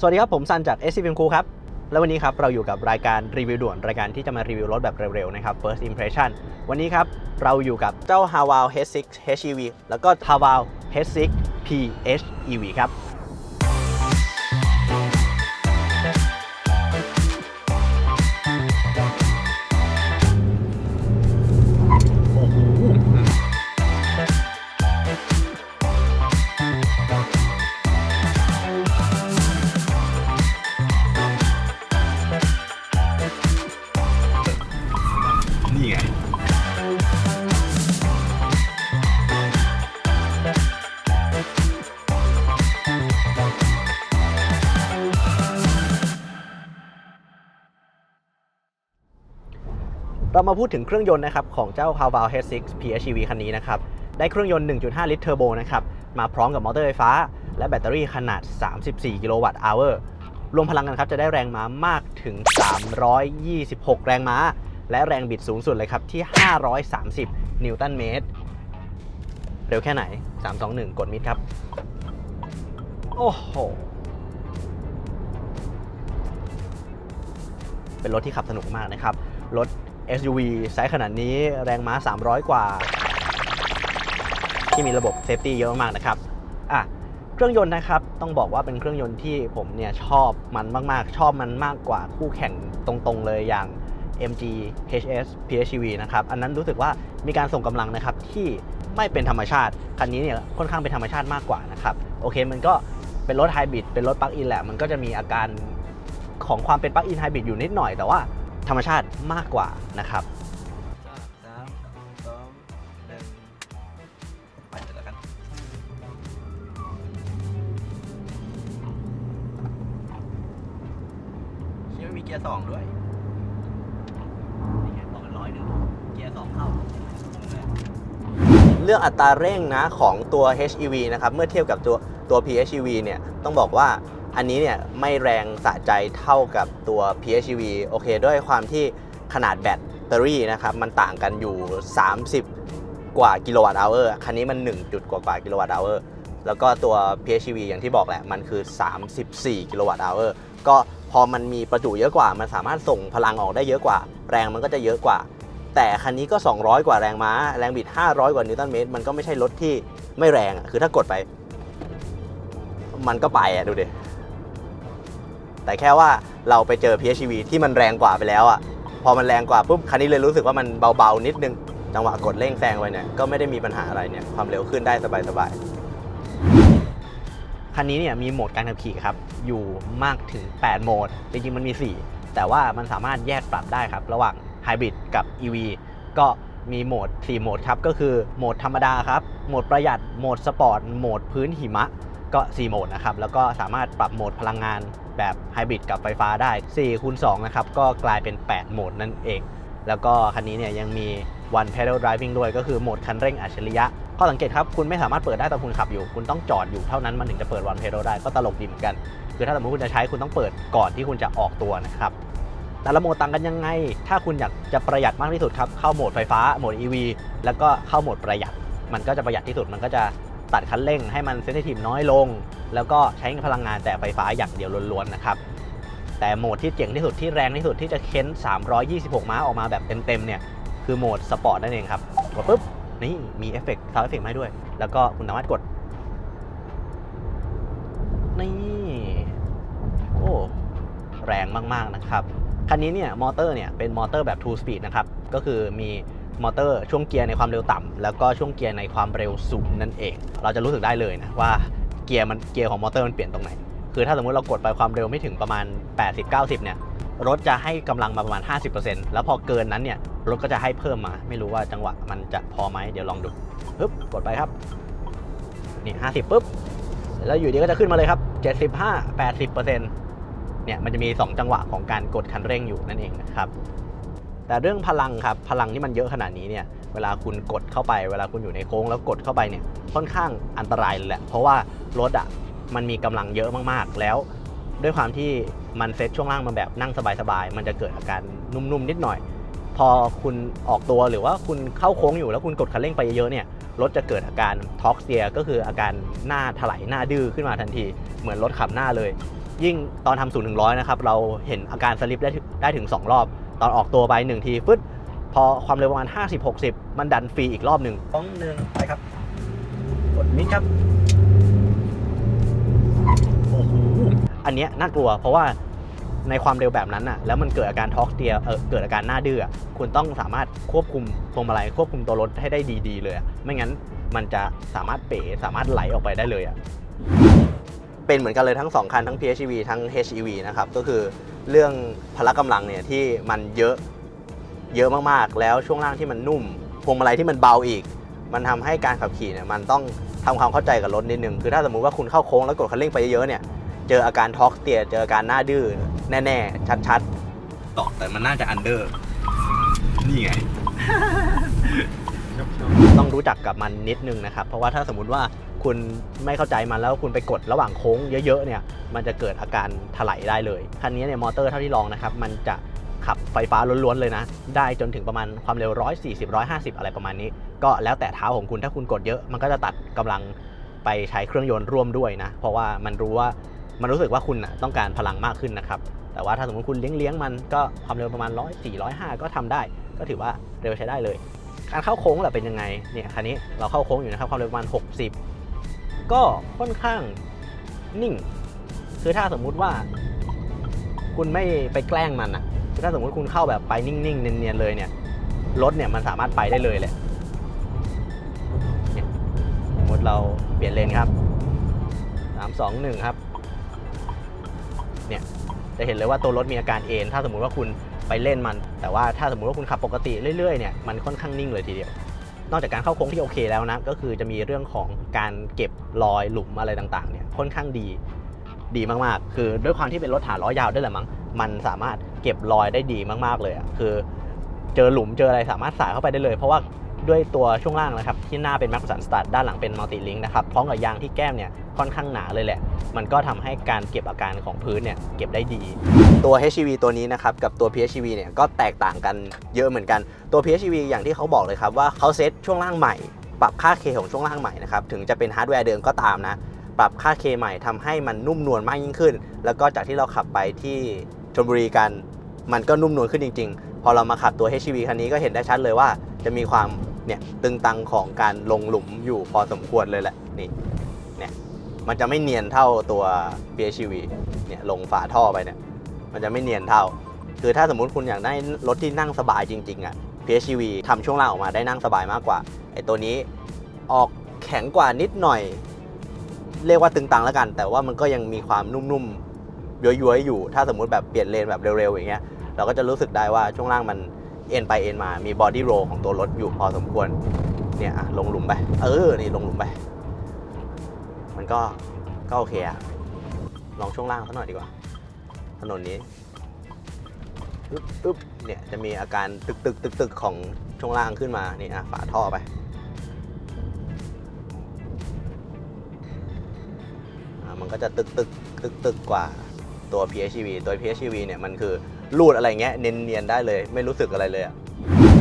สวัสดีครับผมซันจาก s c p m คูครับ และววันนี้ครับเราอยู่กับรายการรีวิวด่วน รายการที่จะมารีวิวรถแบบเร็วๆนะครับ First Impression วันนี้ครับ เราอยู่กับเจ้า h a w a l H6 HEV แล้วก็ h a w a l H6 PHEV ครับ เรามาพูดถึงเครื่องยนต์นะครับของเจ้า h a w a l H6 PHEV คันนี้นะครับ ได้เครื่องยนต์ 1.5 ลิตรเทอร์โบนะครับ มาพร้อมกับมอเตอร์ไฟฟ้า และแบตเตอรี่ขนาด 34 กิโลวัตต์อเวอร์รวมพลังกันครับจะได้แรงม้ามากถึง 326 แรงม้า และแรงบิดสูงสุดเลยครับที่ 530 นิวตันเมตร เร็วแค่ไหน 3 2 1 กดมิดครับ โอ้โห เป็นรถที่ขับสนุกมากนะครับ รถ SUV ไซส์ขนาดนี้แรงม้า 300 กว่า ที่มีระบบเซฟตี้เยอะมากนะครับอะเครื่องยนต์นะครับต้องบอกว่าเป็นเครื่องยนต์ที่ผมเนี่ยชอบมันมากๆ ชอบมันมากกว่าคู่แข่งตรงๆเลยอย่าง MG HS PHEV นะครับ อันนั้นรู้สึกว่ามีการส่งกำลังนะครับที่ไม่เป็นธรรมชาติ คันนี้เนี่ยค่อนข้างเป็นธรรมชาติมากกว่านะครับ โอเคมันก็เป็นรถไฮบริดเป็นรถปลั๊กอินแหละ มันก็จะมีอาการของความเป็นปลั๊กอินไฮบริดอยู่นิดหน่อย แต่ว่า ธรรมชาติมากกว่านะครับสามสองหนึ่งไปเลยแล้วกันที่ไม่มีเกียร์สองด้วยนี่ไงบอกกันร้อยหนึ่งเกียร์สองเข้า เรื่องอัตราเร่งนะของตัว HEV นะครับ เมื่อเทียบกับตัวตัว PHEV เนี่ย ต้องบอกว่า อันนี้เนี่ยไม่แรงสะใจเท่ากับตัว PHEV โอเค ด้วยความที่ขนาดแบตเตอรี่นะครับ มันต่างกันอยู่ 30 กว่ากิโลวัตต์เอาร์คันนี้มัน 1 จุดกว่ากว่ากิโลวัตต์เอาร์แล้วก็ตัว PHEV อย่างที่บอกแหละ มันคือ 34 กิโลวัตต์เอาร์ก็พอมันมีประจุเยอะกว่า มันสามารถส่งพลังออกได้เยอะกว่า แรงมันก็จะเยอะกว่า แต่คันนี้ก็ 200 กว่าแรงม้า แรงบิด 500 กว่านิวตันเมตร มันก็ไม่ใช่รถที่ไม่แรง คือถ้ากดไป มันก็ไปอะดูดิ แต่แค่ว่าเราไปเจอ PHEV ที่มันแรงกว่าไปแล้วอะพอมันแรงกว่าปุ๊บคันนี้เลยรู้สึกว่ามันเบาๆนิดนึงจังหวะกดเร่งแซงไปเนี่ยก็ไม่ได้มีปัญหาอะไรเนี่ยความเร็วขึ้นได้สบายๆคันนี้เนี่ยมีโหมดการขับขี่ครับอยู่มากถึง 8 โหมด จริงๆมันมี 4 แต่ว่ามันสามารถแยกปรับได้ครับ ระหว่างไฮบริดกับ EV ก็มีโหมด 4 โหมดครับ ก็คือโหมดธรรมดาครับ โหมดประหยัด โหมดสปอร์ต โหมดพื้นหิมะ ก็ 4 โหมดนะครับ แล้วก็สามารถปรับโหมดพลังงาน แบบไฮบริดกับไฟฟ้าได้4คูณ2นะครับ ก็กลายเป็น 8 โหมดนั่นเอง แล้วก็คันนี้เนี่ยยังมี one pedal driving ด้วยก็คือโหมดคันเร่งอัจฉริยะข้อสังเกตครับ คุณไม่สามารถเปิดได้ตอนคุณขับอยู่ คุณต้องจอดอยู่เท่านั้นมันถึงจะเปิด one pedal ได้ก็ตลกดีเหมือนกัน คือถ้าสมมติคุณจะใช้คุณต้องเปิดก่อนที่คุณจะออกตัวนะครับแต่ละโหมดต่างกันยังไง ถ้าคุณอยากจะประหยัดมากที่สุดครับ เข้าโหมดไฟฟ้า โหมด EV แล้วก็เข้าโหมดประหยัด มันก็จะประหยัดที่สุด มันก็จะ ตัดคันเร่งให้มันเซนซิทีฟน้อยลง แล้วก็ใช้พลังงานแต่ไฟฟ้าอย่างเดียวล้วนๆนะครับแต่โหมดที่เจ๋งที่สุดที่แรงที่สุดที่จะเค้น 326 ม้าออกมาแบบเต็มๆเนี่ยคือโหมดสปอร์ตนั่นเองครับกดปุ๊บนี่มีเอฟเฟกต์ซาวเอฟเฟกต์ให้ด้วย แล้วก็คุณสามารถกด นี่โอ้แรงมากๆนะครับ คันนี้เนี่ยมอเตอร์เนี่ยเป็นมอเตอร์แบบ 2 speed นะครับ ก็คือมี มอเตอร์ช่วงเกียร์ในความเร็วต่ำแล้วก็ช่วงเกียร์ในความเร็วสูงนั่นเอง เราจะรู้สึกได้เลยนะว่าเกียร์มันเกียร์ของมอเตอร์มันเปลี่ยนตรงไหน คือถ้าสมมติเรากดไปความเร็วไม่ถึงประมาณ 80-90 เนี่ยรถจะให้กำลังมาประมาณ 50%แล้วพอเกินนั้นเนี่ยรถก็จะให้เพิ่มมา ไม่รู้ว่าจังหวะมันจะพอไหมเดี๋ยวลองดูปึ๊บกดไปครับนี่50ปุ๊บแล้วอยู่ดีก็จะขึ้นมาเลยครับ 75 80%เนี่ยมันจะมี 2 จังหวะของการกดคันเร่งอยู่นั่นเองนะครับ แต่เรื่องพลังครับพลังที่มันเยอะขนาดนี้เนี่ยเวลาคุณกดเข้าไป เวลาคุณอยู่ในโค้งแล้วกดเข้าไปเนี่ยค่อนข้างอันตรายเลยแหละเพราะว่ารถอะมันมีกำลังเยอะมากๆ แล้ว ด้วยความที่มันเซ็ตช่วงล่างมาแบบนั่งสบายๆมันจะเกิดอาการนุ่มๆนิดหน่อย พอคุณออกตัวหรือว่าคุณเข้าโค้งอยู่แล้วคุณกดคันเร่งไปเยอะๆเนี่ยรถจะเกิดอาการท็อกเซียก็คืออาการหน้าถลายหน้าดื้อขึ้นมาทันที เหมือนรถขับหน้าเลย ยิ่งตอนทำศูนย์ถึงร้อยนะครับเราเห็นอาการสลิปได้ถึงได้ถึง 2 รอบ ตอนออกตัวไป1ทีฟึดพอความเร็วประมาณ 50-60 มันดันฟรีอีกรอบหนึ่งสองหนึ่งไปครับ กดมิดครับโอ้โหอันเนี้ยน่ากลัวเพราะว่าในความเร็วแบบนั้นน่ะแล้วมันเกิดอาการท็อกเตียเออเกิดอาการหน้าดื้ออะคุณต้องสามารถควบคุมพวงมาลัยควบคุมตัวรถให้ได้ดี ๆ เลยอะไม่งั้นมันจะสามารถเป๋สามารถไหลออกไปได้เลยอะ เป็นเหมือนกันเลยทั้ง 2 คัน ทั้ง PHEV ทั้ง HEV นะครับ ก็คือเรื่องพละกำลังเนี่ยที่มันเยอะเยอะมากๆ แล้วช่วงล่างที่มันนุ่มพวงมาลัยที่มันเบาอีก มันทำให้การขับขี่เนี่ยมันต้องทำความเข้าใจกับรถนิดนึง คือถ้าสมมุติว่าคุณเข้าโค้งแล้วกดคันเร่งไปเยอะๆเนี่ย เจออาการท็อกเตีย เจออาการหน้าดื้อแน่ๆ ชัดๆต่อแต่มันน่าจะอันเดอร์ นี่ไง ต้องรู้จักกับมันนิดนึงนะครับ เพราะว่าถ้าสมมติว่า คุณไม่เข้าใจมันแล้วคุณไปกดระหว่างโค้งเยอะๆเนี่ยมันจะเกิดอาการถลายได้เลย คันนี้เนี่ยมอเตอร์เท่าที่ลองนะครับมันจะขับไฟฟ้าล้วนๆเลยนะ ได้จนถึงประมาณความเร็ว 140 150 อะไรประมาณนี้ ก็แล้วแต่เท้าของคุณถ้าคุณกดเยอะมันก็จะตัดกำลังไปใช้เครื่องยนต์ร่วมด้วยนะ เพราะว่ามันรู้ว่ามันรู้สึกว่าคุณนะต้องการพลังมากขึ้นนะครับ แต่ว่าถ้าสมมติคุณเลี้ยงเลี้ยงๆมันก็ความเร็วประมาณ 104 105 ก็ทำได้ ก็ถือว่าเร็วใช้ได้เลย การเข้าโค้งแหละเป็นยังไงเนี่ยคันนี้เราเข้าโค้งอยู่นะครับความเร็วประมาณ 60 ก็ค่อนข้างนิ่ง คือถ้าสมมุติว่า คุณไม่ไปแกล้งมันอะคือถ้าสมมุติคุณเข้าแบบไปนิ่งๆ เนียนๆเลยเนี่ย รถเนี่ยมันสามารถไปได้เลยแหละเนี่ยสมมติเราเปลี่ยนเลนครับสามสองหนึ่งครับ เนี่ยจะเห็นเลยว่าตัวรถมีอาการเอ็นถ้าสมมุติว่าคุณไปเล่นมัน แต่ว่าถ้าสมมุติว่าคุณขับปกติเรื่อยๆเนี่ยมันค่อนข้างนิ่งเลยทีเดียว นอกจากการเข้าโค้งที่โอเคแล้วนะ ก็คือจะมีเรื่องของการเก็บรอยหลุมอะไรต่างๆเนี่ยค่อนข้างดีดีมากๆ คือด้วยความที่เป็นรถฐานล้อยาวด้วยแหละมั้งมันสามารถเก็บรอยได้ดีมากๆเลยอะคือ เจอหลุมเจออะไรสามารถสายเข้าไปได้เลย เพราะว่า ด้วยตัวช่วงล่างนะครับ ที่หน้าเป็นแม็กซ์สันสตาร์ด้านหลังเป็นมัลติลิงนะครับพร้อมกับยางที่แก้มเนี่ยค่อนข้างหนาเลยแหละ มันก็ทำให้การเก็บอาการของพื้นเนี่ยเก็บได้ดี ตัว HEV ตัวนี้นะครับกับตัว PHEV เนี่ยก็แตกต่างกันเยอะเหมือนกันตัว PHEV อย่างที่เขาบอกเลยครับว่าเขาเซตช่วงล่างใหม่ ปรับค่า K ของช่วงล่างใหม่นะครับถึงจะเป็นฮาร์ดแวร์เดิมก็ตามนะปรับค่า K ใหม่ทำให้มันนุ่มนวลมากยิ่งขึ้น แล้วก็จากที่เราขับไปที่ชลบุรีกัน มันก็นุ่มนวลขึ้นจริง ๆ พอเรามาขับตัว HEV คันนี้ก็เห็นได้ชัดเลยว่าจะมีความ เนี่ยตึงตังของการลงหลุมอยู่พอสมควรเลยแหละนี่เนี่ยมันจะไม่เนียนเท่าตัว PHEV เนี่ยลงฝาท่อไปเนี่ยมันจะไม่เนียนเท่า คือถ้าสมมุติคุณอยากได้รถที่นั่งสบายจริงๆอะ PHEV ทำช่วงล่างออกมาได้นั่งสบายมากกว่าไอ้ตัวนี้ออกแข็งกว่านิดหน่อย เรียกว่าตึงตังแล้วกัน แต่ว่ามันก็ยังมีความนุ่มๆย้อยๆอยู่ ถ้าสมมุติแบบเปลี่ยนเลนแบบเร็วๆอย่างเงี้ยเราก็จะรู้สึกได้ว่าช่วงล่างมัน เอ็นไปเอ็นมา มีบอดี้โรของตัวรถอยู่พอสมควร เนี่ยลงหลุมไป เออ นี่ลงหลุมไป มันก็ ก็โอเคอะลองช่วงล่างสักหน่อยดีกว่า ถนนนี้อึ๊บอึ๊บเนี่ย จะมีอาการตึกตึกตึกตึกของช่วงล่างขึ้นมา นี่อะฝาท่อไป มันก็จะตึกตึกตึกตึกกว่าตัว PHEV ตัว PHEV เนี่ย มันคือ รูดอะไรเงี้ยเนียนๆได้เลย ไม่รู้สึกอะไรเลยอะ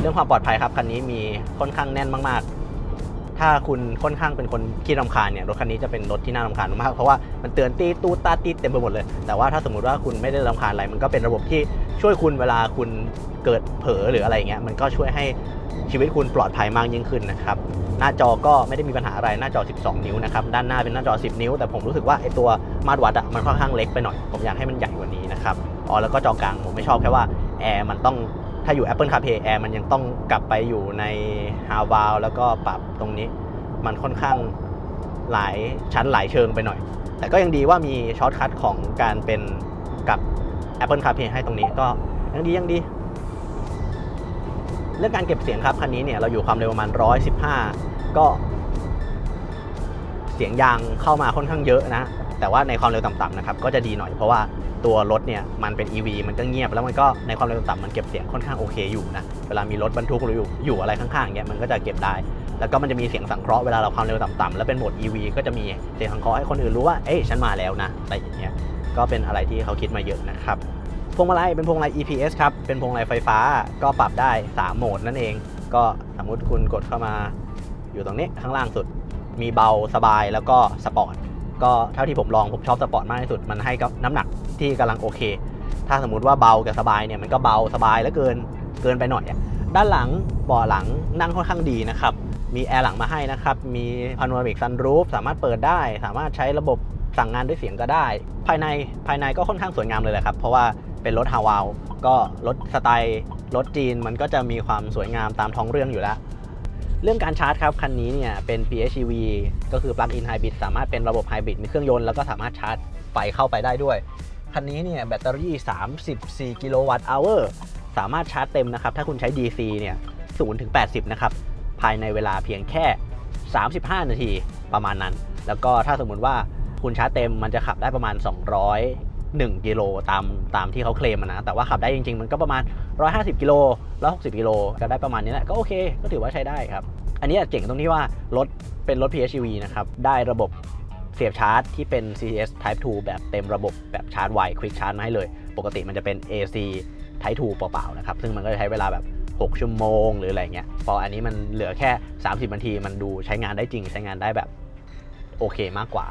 เรื่องความปลอดภัยครับคันนี้มีค่อนข้างแน่นมากๆ ถ้าคุณค่อนข้างเป็นคนขี้รำคาญเนี่ยรถคันนี้จะเป็นรถที่น่ารำคาญมากเพราะว่ามันเตือนตีตูตาตีเต็มไปหมดเลย แต่ว่าถ้าสมมติว่าคุณไม่ได้รำคาญอะไรมันก็เป็นระบบที่ช่วยคุณเวลาคุณเกิดเผลอหรืออะไรเงี้ยมันก็ช่วยให้ชีวิตคุณปลอดภัยมากยิ่งขึ้นนะครับ หน้าจอก็ไม่ได้มีปัญหาอะไรหน้าจอ 12 นิ้วนะครับ ด้านหน้าเป็นหน้าจอ 10 นิ้ว แต่ผมรู้สึกว่าไอตัวมาตรวัดอะมันค่อนข้างเล็กไปหน่อย ผมอยากให้มันใหญ่กว่านี้นะครับ อ๋อแล้วก็จอกลางผมไม่ชอบแค่ว่าแอร์มันต้องถ้าอยู่ Apple CarPlay แอร์มันยังต้องกลับไปอยู่ใน h a v a l แล้วก็ปรับตรงนี้ มันค่อนข้างหลายชั้นหลายเชิงไปหน่อย แต่ก็ยังดีว่ามีช็อตคัทของการเป็นกับ Apple CarPlay ให้ตรงนี้ก็ยังดียังดี เรื่องการเก็บเสียงครับคันนี้เนี่ยเราอยู่ความเร็วประมาณ 115 ก็ เสียงยางเข้ามาค่อนข้างเยอะนะ แต่ว่าในความเร็วต่ำๆนะครับก็จะดีหน่อยเพราะว่าตัวรถเนี่ยมันเป็น EV มันก็เงียบแล้วมันก็ในความเร็วต่ำมันเก็บเสียงค่อนข้างโอเคอยู่นะเวลามีรถบรรทุกหรืออยู่อยู่อะไรข้างๆเงี้ยมันก็จะเก็บได้ แล้วก็มันจะมีเสียงสังเคราะห์เวลาเราความเร็วต่ำๆแล้วเป็นโหมด EV ก็จะมีเสียงสังเคราะห์ให้คนอื่นรู้ว่าเอ้ยฉันมาแล้วนะอะไรอย่างเงี้ยก็เป็นอะไรที่เขาคิดมาเยอะนะครับพวงมาลัยเป็นพวงมาลัย EPS ครับเป็นพวงมาลัยไฟฟ้าก็ปรับได้ 3 โหมดนั่นเอง ก็สมมุติคุณกดเข้ามาอยู่ตรงนี้ข้างล่างสุดมีเบาสบายแล้วก็สปอร์ต ก็เท่าที่ผมลองผมชอบสปอร์ตมากที่สุด มันให้กับน้ำหนักที่กำลังโอเค ถ้าสมมุติว่าเบากับสบายเนี่ยมันก็เบาสบายแล้วเกินเกินไปหน่อยด้านหลังเบาะหลังนั่งค่อนข้างดีนะครับมีแอร์หลังมาให้นะครับ มีพาโนรามิกซันรูฟสามารถเปิดได้ สามารถใช้ระบบสั่งงานด้วยเสียงก็ได้ ภายในภายในก็ค่อนข้างสวยงามเลยแหละครับ เพราะว่าเป็นรถฮาวาว ก็รถสไตล์รถจีนมันก็จะมีความสวยงามตามท้องเรื่องอยู่แล้ว เรื่องการชาร์จครับ คันนี้เนี่ยเป็น PHEV ก็คือ Plug-in Hybrid สามารถเป็นระบบไฮบริดมีเครื่องยนต์แล้วก็สามารถชาร์จไฟเข้าไปได้ด้วย คันนี้เนี่ยแบตเตอรี่ 34 กิโลวัตต์อเวอร์สามารถชาร์จเต็มนะครับ ถ้าคุณใช้ DC เนี่ย0ถึง80 นะครับ ภายในเวลาเพียงแค่ 35 นาทีประมาณนั้น แล้วก็ถ้าสมมุติว่าคุณชาร์จเต็มมันจะขับได้ประมาณ 1กิโลตามตามที่เขาเคลมนะ แต่ว่าขับได้จริง ๆ มันก็ประมาณ 150กิโล160กิโลก็ได้ประมาณนี้แหละก็โอเค ก็ถือว่าใช้ได้ครับ อันนี้เจ๋งตรงที่ว่ารถเป็นรถ PHEV นะครับได้ระบบเสียบชาร์จที่เป็น CCS Type 2 แบบเต็มระบบแบบชาร์จไว Quick Charge มาให้เลย ปกติมันจะเป็น AC Type 2 เปล่าๆนะครับ ซึ่งมันก็จะใช้เวลาแบบ 6 ชั่วโมง หรืออะไรเงี้ย พออันนี้มันเหลือแค่ 30 นาที มันดูใช้งานได้จริง ใช้งานได้แบบโอเคมากกว่า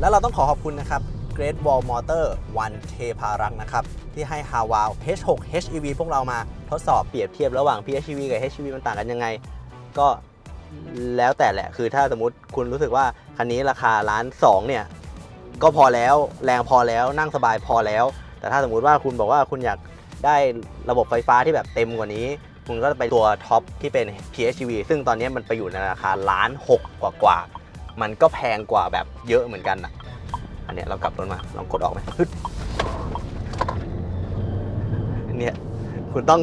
แล้วเราต้องขอขอบคุณนะครับ Great Wall Motor วันเทพารักษ์นะครับ ที่ให้ h a w a l H6 HEV พวกเรามาทดสอบเปรียบเทียบระหว่าง PHEV กับ HEV มันต่างกันยังไง ก็แล้วแต่แหละ คือถ้าสมมติคุณรู้สึกว่า คันนี้ราคาล้านสองเนี่ย ก็พอแล้วแรงพอแล้วนั่งสบายพอแล้ว แต่ถ้าสมมุติว่าคุณบอกว่าคุณอยากได้ระบบไฟฟ้าที่แบบเต็มกว่านี้ คุณก็ไปตัวท็อปที่เป็น PHEV ซึ่งตอนนี้มันไปอยู่ในราคาล้านหกกว่า มันก็แพงกว่าแบบเยอะเหมือนกันนะอันเนี้ยเรากลับรถมาลองกดออกไหมฮึดเนี่ยคุณต้อง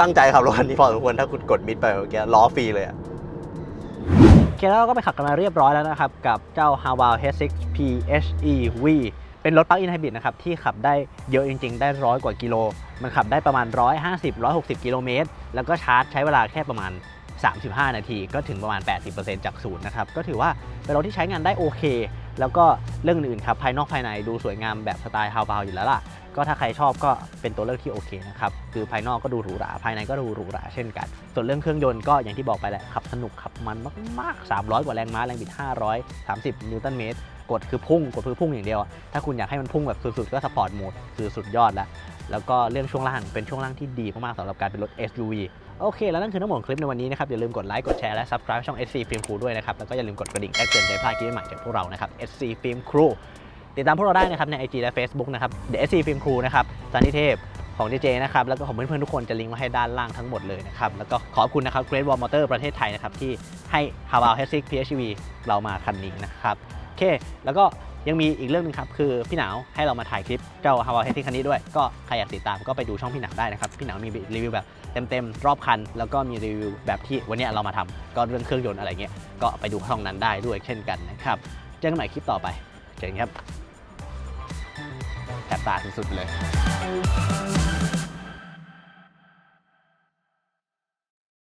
ตั้งใจขับรถคันนี้พอสมควรถ้าคุณกดมิดไปเมื่อกี้ล้อฟรีเลยอะโอเคแล้วเราก็ไปขับกันมาเรียบร้อยแล้วนะครับ กับเจ้า h a w a l H6 PHEV เป็นรถ Plug-in Hybrid นะครับ ที่ขับได้เยอะจริง ๆ ได้ร้อยกว่ากิโล มันขับได้ประมาณ 150-160 กิโลเมตร แล้วก็ชาร์จใช้เวลาแค่ประมาณ 35 นาทีก็ถึงประมาณ 80%จากศูนย์นะครับ ก็ถือว่าเป็นรถที่ใช้งานได้โอเค แล้วก็เรื่องอื่นครับ ภายนอกภายในดูสวยงามแบบสไตล์ h a w a l อยู่แล้วล่ะ ก็ถ้าใครชอบก็เป็นตัวเลือกที่โอเคนะครับ คือภายนอกก็ดูหรูหรา ภายในก็ดูหรูหราเช่นกัน ส่วนเรื่องเครื่องยนต์ก็อย่างที่บอกไปแหละขับสนุกขับมันมากๆ 300 กว่าแรงม้าแรงบิด 530 นิวตันเมตรกดคือพุ่งกดคือพุ่งอย่างเดียว ถ้าคุณอยากให้มันพุ่งแบบสุดๆ ก็สปอร์ตโหมดคือสุดยอดแล้ว แล้วก็เรื่องช่วงล่างเป็นช่วงล่างที่ดีมากๆสำหรับการเป็นรถ SUV โอเค แล้วนั่นคือทั้งหมดคลิปในวันนี้นะครับ อย่าลืมกดไลค์ กดแชร์ และ subscribe ช่อง SC Film Crew ด้วยนะครับ แล้วก็อย่าลืมกดกระดิ่งแจ้งเตือนจะได้ไม่พลาดคลิปใหม่จากพวกเรานะครับ SC Film Crew ติดตามพวกเราได้นะครับใน IG และ Facebook นะครับ The SC Film Crew นะครับจันทิเทพของ DJ นะครับ แล้วก็ของเพื่อนๆทุกคนจะลิงก์ไว้ให้ด้านล่างทั้งหมดเลยนะครับ แล้วก็ขอบคุณนะครับ Great Wall Motor ประเทศไทยนะครับ ที่ให้ h a w a l H6 PHEV เรามาคันนี้นะครับ โอเค แล้วก็ยังมีอีกเรื่องหนึงครับ คือพี่หนาวให้เรามาถ่ายคลิปเจ้า h a w a l H6 คันนี้ด้วย ก็ใครอยากติดตามก็ไปดูช่องพี่หนาวได้นะครับ พี่หนาวมีรีวิวแบบ เต็มๆ รอบคัน แล้วก็มีรีวิวแบบที่วันนี้เรามาทำก็เรื่องเครื่องยนต์อะไรเงี้ยก็ไปดูช่องนั้นได้ด้วยเช่นกันนะครับเจอกันใหม่คลิปต่อไปเจอกันครับแสบตาสุดๆเลย